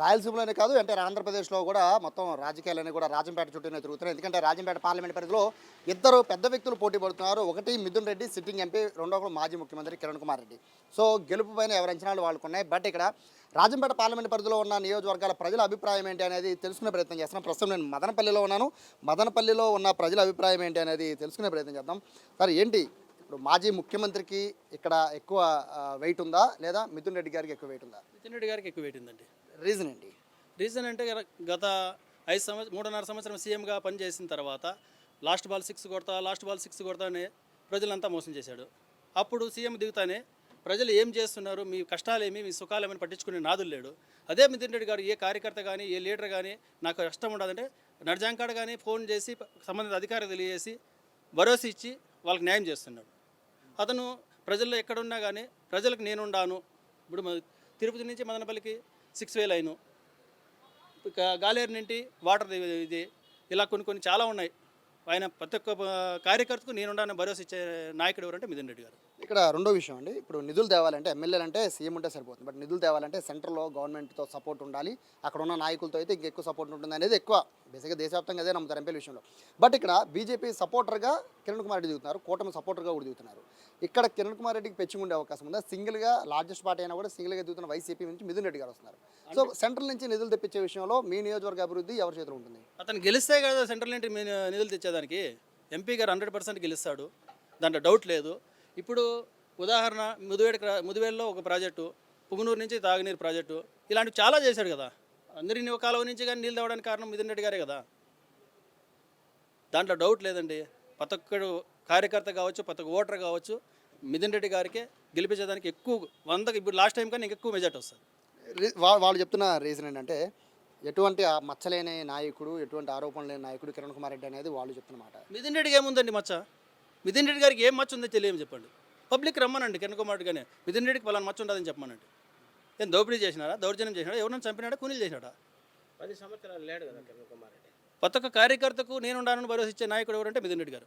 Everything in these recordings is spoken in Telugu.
రాయలసీమలోనే కాదు అంటే ఆంధ్రప్రదేశ్లో కూడా మొత్తం రాజకీయాలన్నీ కూడా రాజంపేట చుట్టూనే తిరుగుతున్నాయి. ఎందుకంటే రాజంపేట పార్లమెంట్ పరిధిలో ఇద్దరు పెద్ద వ్యక్తులు పోటీ పడుతున్నారు. ఒకటి మిథున్ రెడ్డి సిట్టింగ్ ఎంపీ రెండో మాజీ ముఖ్యమంత్రి కిరణ్ కుమార్ రెడ్డి. సో గెలుపు పైన ఎవరి అంచనాలు వాళ్ళకున్నాయి బట్ ఇక్కడ రాజంపేట పార్లమెంట్ పరిధిలో ఉన్న నియోజకవర్గాల ప్రజల అభిప్రాయం ఏంటి అనేది తెలుసుకునే ప్రయత్నం చేస్తున్నాం. ప్రస్తుతం నేను మదనపల్లిలో ఉన్నాను. మదనపల్లిలో ఉన్న ప్రజల అభిప్రాయం ఏంటి అనేది తెలుసుకునే ప్రయత్నం చేద్దాం. సార్ ఏంటి ఇప్పుడు మాజీ ముఖ్యమంత్రికి ఇక్కడ ఎక్కువ వెయిట్ ఉందా? లేదా మిథున్ రెడ్డి గారికి ఎక్కువ వెయిట్ ఉందా? నితిన్ రెడ్డి గారికి ఎక్కువ పెట్టిందండి రీజన్ ఏంటి? రీజన్ అంటే గత- ఐదు సంవత్సరం మూడున్నర సంవత్సరం సీఎంగా పనిచేసిన తర్వాత లాస్ట్ బాల్ సిక్స్ కొడతా లాస్ట్ బాల్ సిక్స్ కొడతా అని ప్రజలంతా మోసం చేశాడు. అప్పుడు సీఎం దిగుతానే ప్రజలు ఏం చేస్తున్నారు? మీ కష్టాలేమి మీ సుఖాలేమని పట్టించుకునే నాదులు లేడు. అదే మితిన్ రెడ్డి గారు ఏ కార్యకర్త కానీ ఏ లీడర్ కానీ నాకు కష్టం ఉండదంటే నడిజాంకాడ కానీ ఫోన్ చేసి సంబంధిత అధికారులు తెలియజేసి భరోసా ఇచ్చి వాళ్ళకి న్యాయం చేస్తున్నాడు. అతను ప్రజల్లో ఎక్కడున్నా కానీ ప్రజలకు నేనుండాను. ఇప్పుడు తిరుపతి నుంచి మదనపల్లికి సిక్స్ వే లైను గాలేరు నుండి వాటర్ ఇది ఇలా కొన్ని కొన్ని చాలా ఉన్నాయి. ఆయన ప్రతి ఒక్క కార్యకర్తకు నేనుండాలని భరోసా ఇచ్చే నాయకుడు ఎవరంటే మిథున్ రెడ్డి గారు. ఇక్కడ రెండో విషయం అండి. ఇప్పుడు నిధులు తేవాలంటే ఎమ్మెల్యేలు అంటే సీఎం ఉంటే సరిపోతుంది. బట్ నిధులు తేవాలంటే సెంట్రల్లో గవర్నమెంట్తో సపోర్ట్ ఉండాలి. అక్కడ ఉన్న నాయకులతో అయితే ఇంకెక్కువ సపోర్ట్ ఉంటుంది అనేది ఎక్కువ. బేసిక్గా దేశవ్యాప్తంగా అదే నమ్ముతారు ఎంపీల విషయంలో. బట్ ఇక్కడ బీజేపీ సపోర్టర్గా కిరణ్ కుమార్ రెడ్డి దిగుతున్నారు కూటమి సపోర్టర్గా కూడా దిగుతున్నారు ఇక్కడ కిరణ్ కుమార్ రెడ్డికి పెంచుకుండే అవకాశం ఉందా? సింగిల్గా లార్జెస్ట్ పార్టీ అయినా కూడా సింగిల్గా దిగుతున్న వైసీపీ నుంచి మిథున్ రెడ్డి గారు వస్తున్నారు. సో సెంట్రల్ నుంచి నిధులు తెప్పించే విషయంలో మీ నియోజకవర్గ అభివృద్ధి ఎవరి చేతిలో ఉంటుంది? అతను గెలిస్తే కదా సెంట్రల్ మీ నిధులు తెచ్చేదానికి. ఎంపీ గారు హండ్రెడ్ పర్సెంట్ గెలుస్తాడు. దాంట్లో డౌట్ లేదు. ఇప్పుడు ఉదాహరణ ముదివేడి ముదివేడులో ఒక ప్రాజెక్టు పుగునూరు నుంచి తాగునీరు ప్రాజెక్టు ఇలాంటివి చాలా చేశాడు కదా. అందరినీ కాలువ నుంచి కానీ నీళ్ళు తేవడానికి కారణం మిథున్ రెడ్డి గారే కదా. దాంట్లో డౌట్ లేదండి. ప్రతి ఒక్కడు కార్యకర్త కావచ్చు ప్రతి ఒక్క ఓటర్ కావచ్చు మిథున్ రెడ్డి గారికే గెలిపించేదానికి ఎక్కువ వందకి ఇప్పుడు లాస్ట్ టైం కానీ ఎక్కువ మెజార్టీ వస్తుంది. వాళ్ళు చెప్తున్న రీజన్ ఏంటంటే ఎటువంటి మచ్చలేని నాయకుడు ఎటువంటి ఆరోపణ లేని నాయకుడు కిరణ్ కుమార్ రెడ్డి అనేది వాళ్ళు చెప్తున్న మాట మిథున్ రెడ్డికి ఏముందండి మచ్చ? మిథున్ రెడ్డి గారికి ఏం మచ్చ ఉందో తెలియని చెప్పండి. పబ్లిక్ రమ్మనండి కిరణ్ కుమార్ రెడ్డి గానే మిథున్ రెడ్డికి పలానా మచ్చ ఉండదని చెప్పమనండి. ఏం దోపిడీ చేసినాడా దౌర్జన్యం చేసినాడా ఎవరైనా చంపినాడా? కూనీలు చేసినాడా పది సంవత్సరాలు లేడు కదా కిరణ్ కుమార్ రెడ్డి. ప్రతి ఒక్క కార్యకర్తకు నేను ఉండాలని భరోసా ఇచ్చే నాయకుడు ఎవరంటే మిథున్ రెడ్డి గారు.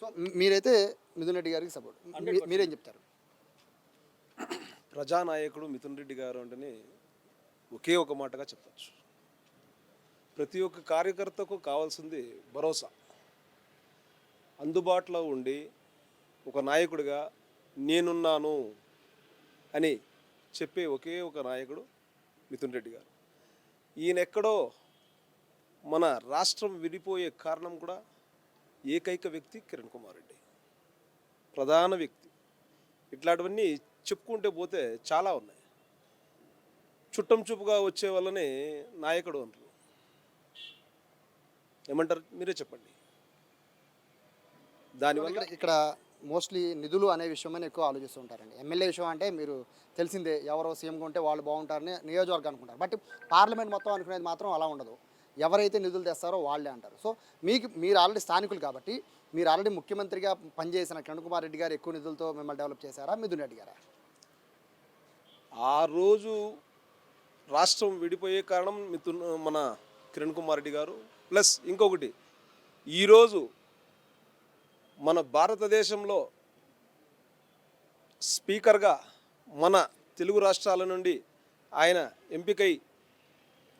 సో మీరైతే మిథున్ రెడ్డి గారికి సపోర్ట్. మీరేం చెప్తారు? ప్రజానాయకుడు మిథున్ రెడ్డి గారు అంటేనే ఒకే ఒక మాటగా చెప్పచ్చు. ప్రతి ఒక్క కార్యకర్తకు కావాల్సింది భరోసా. అందుబాటులో ఉండి ఒక నాయకుడిగా నేనున్నాను అని చెప్పే ఒకే ఒక నాయకుడు మిథున్ రెడ్డి గారు. ఈయన ఎక్కడో మన రాష్ట్రం విడిపోయే కారణం కూడా ఏకైక వ్యక్తి కిరణ్ కుమార్ రెడ్డి. ప్రధాన వ్యక్తి. ఇట్లాంటివన్నీ చెప్పుకుంటే పోతే చాలా ఉన్నాయి. చుట్టం చూపుగా వచ్చే వల్లనే నాయకుడు అంటారు. ఏమంటారు? మీరే చెప్పండి. దానివల్ల ఇక్కడ ఇక్కడ మోస్ట్లీ నిధులు అనే విషయమని ఎక్కువ ఆలోచిస్తూ ఉంటారండి ఎమ్మెల్యే విషయం అంటే మీరు తెలిసిందే ఎవరో సీఎంగా ఉంటే వాళ్ళు బాగుంటారని నియోజకవర్గం అనుకుంటారు. బట్ పార్లమెంట్ మొత్తం అనుకునేది మాత్రం అలా ఉండదు. ఎవరైతే నిధులు తెస్తారో వాళ్ళే అంటారు. సో మీకు మీరు ఆల్రెడీ స్థానికులు కాబట్టి మీరు ఆల్రెడీ ముఖ్యమంత్రిగా పనిచేసిన కిరణ్ కుమార్ రెడ్డి గారు ఎక్కువ నిధులతో మిమ్మల్ని డెవలప్ చేశారా? మిథున్ రెడ్డి గారా? ఆ రోజు రాష్ట్రం విడిపోయే కారణం మిథున్ మన కిరణ్ కుమార్ రెడ్డి గారు. ప్లస్ ఇంకొకటి ఈరోజు మన భారతదేశంలో స్పీకర్గా మన తెలుగు రాష్ట్రాల నుండి ఆయన ఎంపికై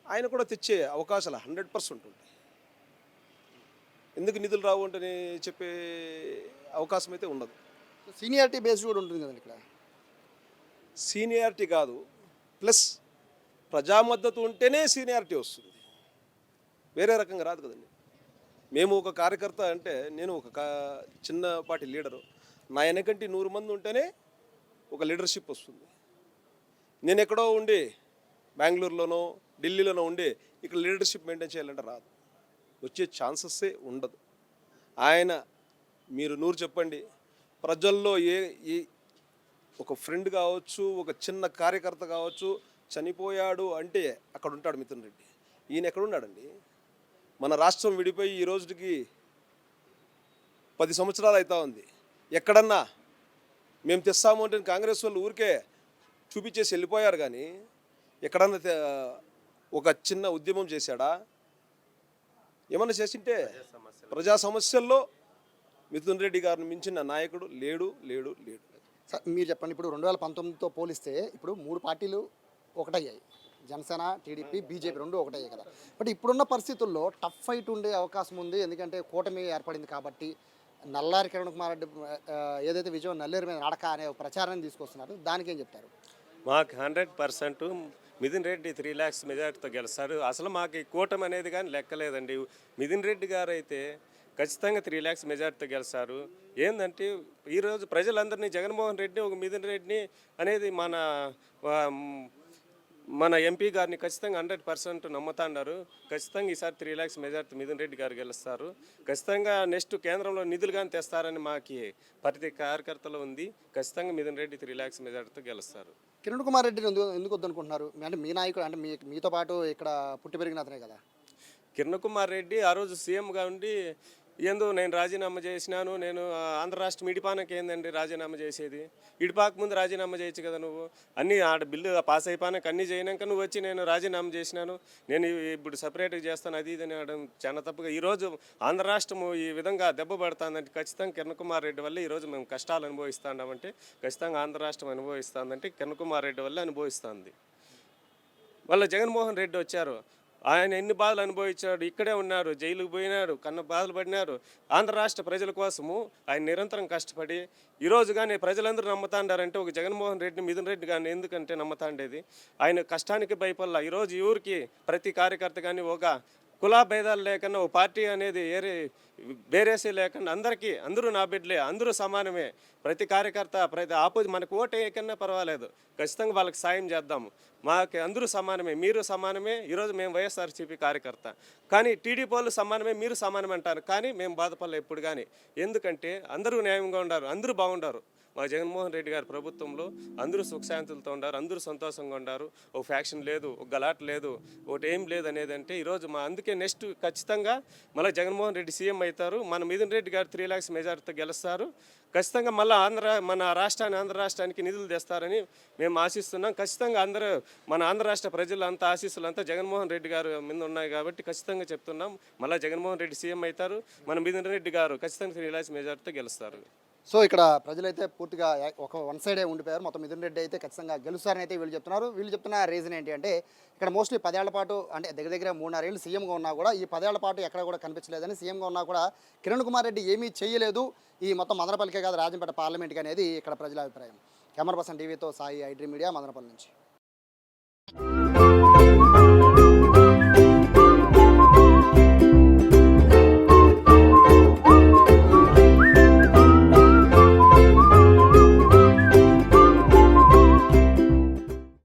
ఆయన కూడా తెచ్చే అవకాశాలు హండ్రెడ్ పర్సెంట్ ఉంటాయి. ఎందుకు నిధులు రావు అంటే చెప్పే అవకాశం అయితే ఉండదు. సీనియారిటీ బేస్ కూడా ఉంటుంది కదండి ఇక్కడ. సీనియారిటీ కాదు ప్లస్ ప్రజా మద్దతు ఉంటేనే సీనియారిటీ వస్తుంది. వేరే రకంగా రాదు కదండి. మేము ఒక కార్యకర్త అంటే నేను ఒక కా చిన్నపాటి లీడరు. నా వెనకంటే నూరు మంది ఉంటేనే ఒక లీడర్షిప్ వస్తుంది. నేను ఎక్కడో ఉండి బెంగళూరులోనో ఢిల్లీలోనో ఉండి ఇక్కడ లీడర్షిప్ మెయింటైన్ చేయాలంటే రాదు. వచ్చే ఛాన్సెస్సే ఉండదు. ఆయన మీరు నూరు చెప్పండి. ప్రజల్లో ఏ ఏ ఒక ఫ్రెండ్ కావచ్చు ఒక చిన్న కార్యకర్త కావచ్చు చనిపోయాడు అంటే అక్కడ ఉంటాడు మిథున్ రెడ్డి. ఈయన ఎక్కడున్నాడండి మన రాష్ట్రం విడిపోయి ఈ రోజుకి పది సంవత్సరాలు అవుతా ఉంది. ఎక్కడన్నా మేము తెస్తాము అంటే కాంగ్రెస్ వాళ్ళు ఊరికే చూపించేసి వెళ్ళిపోయారు కానీ ఎక్కడన్నా ఒక చిన్న ఉద్యమం చేశాడా? ఏమన్నా చేసింటే ప్రజా సమస్యల్లో మిథున్ రెడ్డి గారిని మించిన నాయకుడు లేడు లేడు లేడు. సార్ మీరు చెప్పండి. ఇప్పుడు రెండు వేల పంతొమ్మిదితో పోలిస్తే ఇప్పుడు మూడు పార్టీలు ఒకటయ్యాయి. జనసేన టీడీపీ బీజేపీ రెండు ఒకటే కదా. బట్ ఇప్పుడున్న పరిస్థితుల్లో టఫ్ ఫైట్ ఉండే అవకాశం ఉంది. ఎందుకంటే కూటమి ఏర్పడింది కాబట్టి నల్లారి కిరణ్ కుమార్ రెడ్డి ఏదైతే విజయం నల్లేరు మీద నడక అనే ఒక ప్రచారాన్ని తీసుకొస్తున్నారు దానికి ఏం చెప్తారు? మాకు hundred percent Mithun Reddy three lakhs మెజార్టీతో గెలుస్తారు. అసలు మాకు ఈ కూటమి అనేది కానీ లెక్కలేదండి. మిథున్ రెడ్డి గారు అయితే ఖచ్చితంగా త్రీ ల్యాక్స్ మెజార్టీతో గెలుస్తారు. ఏంటంటే ఈరోజు ప్రజలందరినీ జగన్మోహన్ రెడ్డి ఒక మిథున్ రెడ్డిని అనేది మన మన ఎంపీ గారిని ఖచ్చితంగా హండ్రెడ్ పర్సెంట్ నమ్ముతాండారు. ఖచ్చితంగా ఈసారి త్రీ ల్యాక్స్ మెజార్టీ మిథున్ రెడ్డి గారు గెలుస్తారు. ఖచ్చితంగా నెక్స్ట్ కేంద్రంలో నిధులు కానీ తెస్తారని మాకి ప్రతి కార్యకర్తలో ఉంది. ఖచ్చితంగా మిథున్ రెడ్డి త్రీ ల్యాక్స్ మెజార్టీతో గెలుస్తారు. కిరణ్ కుమార్ రెడ్డిని ఎందుకు ఎందుకు వద్దనుకుంటున్నారు? అంటే మీ నాయకుడు అంటే మీ మీతో పాటు ఇక్కడ పుట్టి పెరిగిన అతనే కదా. కిరణ్ కుమార్ రెడ్డి ఆ రోజు సీఎంగా ఉండి ఏందో నేను రాజీనామా చేసినాను నేను ఆంధ్ర రాష్ట్రం ఇడిపానకి ఏందండి రాజీనామా చేసేది? ఇడిపాక ముందు రాజీనామా చేయొచ్చు కదా నువ్వు? అన్నీ ఆడ బిల్లు పాస్ అయిపోయినాక అన్నీ చేయనాక నువ్వు వచ్చి నేను రాజీనామా చేసినాను. నేను ఇప్పుడు సపరేట్గా చేస్తాను అది ఇది అని అనడం చాలా తప్పుగా. ఈరోజు ఆంధ్ర రాష్ట్రము ఈ విధంగా దెబ్బ పడుతుందంటే ఖచ్చితంగా కిరణ్ కుమార్ రెడ్డి వల్ల ఈరోజు మేము కష్టాలు అనుభవిస్తున్నామంటే ఖచ్చితంగా ఆంధ్ర రాష్ట్రం అనుభవిస్తుందంటే కిరణ్ కుమార్ రెడ్డి వల్ల అనుభవిస్తుంది. వాళ్ళ జగన్మోహన్ రెడ్డి వచ్చారు. ఆయన ఎన్ని బాధలు అనుభవించాడు ఇక్కడే ఉన్నారు జైలుకు పోయినాడు కన్న బాధలు పడినారు. ఆంధ్ర రాష్ట్ర ప్రజల కోసము ఆయన నిరంతరం కష్టపడి ఈరోజు కానీ ప్రజలందరూ నమ్ముతాండారంటే ఒక జగన్మోహన్ రెడ్డి మిథున్ రెడ్డి కానీ ఎందుకంటే నమ్ముతాండేది. ఆయన కష్టానికి భయపడలా. ఈరోజు ఊరికి ప్రతి కార్యకర్త కానీ ఒక కులా భేదాలు లేకుండా ఓ పార్టీ అనేది ఏరే బేరేసి లేకుండా అందరికీ అందరూ నా బిడ్డలే అందరూ సమానమే. ప్రతి కార్యకర్త ప్రతి ఆపోజి మనకు ఓటు వేయకన్నా పర్వాలేదు. ఖచ్చితంగా వాళ్ళకి సాయం చేద్దాము. మాకు అందరూ సమానమే మీరు సమానమే. ఈరోజు మేము వైఎస్ఆర్సీపీ కార్యకర్త. కానీ టీడీపీ వాళ్ళు సమానమే మీరు సమానమే అంటారు. కానీ మేము బాధపడలే ఎప్పుడు కానీ. ఎందుకంటే అందరూ న్యాయంగా ఉండారు అందరూ బాగుండారు. మా జగన్మోహన్ రెడ్డి గారి ప్రభుత్వంలో అందరూ సుఖశాంతులతో ఉన్నారు అందరూ సంతోషంగా ఉన్నారు ఒక ఫ్యాక్షన్ లేదు ఒక గలాట్ లేదు ఒకటి ఏం లేదు అనేది అంటే ఈరోజు మా అందుకే నెక్స్ట్ ఖచ్చితంగా మళ్ళీ జగన్మోహన్ రెడ్డి సీఎం అవుతారు. మన మిథున్ రెడ్డి గారు త్రీ ల్యాక్స్ మెజార్టీతో గెలుస్తారు. ఖచ్చితంగా మళ్ళీ ఆంధ్ర మన రాష్ట్రాన్ని ఆంధ్ర రాష్ట్రానికి నిధులు తెస్తారని మేము ఆశిస్తున్నాం. ఖచ్చితంగా అందరూ మన ఆంధ్ర రాష్ట్ర ప్రజలంతా ఆశీస్సులంతా జగన్మోహన్ రెడ్డి గారు మీద ఉన్నాయి కాబట్టి ఖచ్చితంగా చెప్తున్నాం. మళ్ళీ జగన్మోహన్ రెడ్డి సీఎం అవుతారు. మన మిథున్ రెడ్డి గారు ఖచ్చితంగా త్రీ ల్యాక్స్ మెజార్టీతో గెలుస్తారు. సో ఇక్కడ ప్రజలైతే పూర్తిగా ఒక వన్ సైడే ఉండిపోయారు. మొత్తం మిథున్ రెడ్డి అయితే ఖచ్చితంగా గెలుస్తారని అయితే వీళ్ళు చెప్తున్నారు. వీళ్ళు చెప్తున్న రీజన్ ఏంటి అంటే ఇక్కడ మోస్ట్లీ పదేళ్ళ పాటు అంటే దగ్గర దగ్గర మూడున్నరేళ్ళు సీఎంగా ఉన్నా కూడా ఈ పదేళ్ళ పాటు ఎక్కడ కూడా కనిపించలేదని సీఎంగా ఉన్నా కూడా కిరణ్ కుమార్ రెడ్డి ఏమీ చేయలేదు. ఈ మొత్తం మదనపల్లికే కాదు రాజంపేట పార్లమెంట్కి అనేది ఇక్కడ ప్రజల అభిప్రాయం. కెమెరా పర్సన్ టీవీతో సాయి ఐడ్రీ మీడియా మదనపల్లి నుంచి.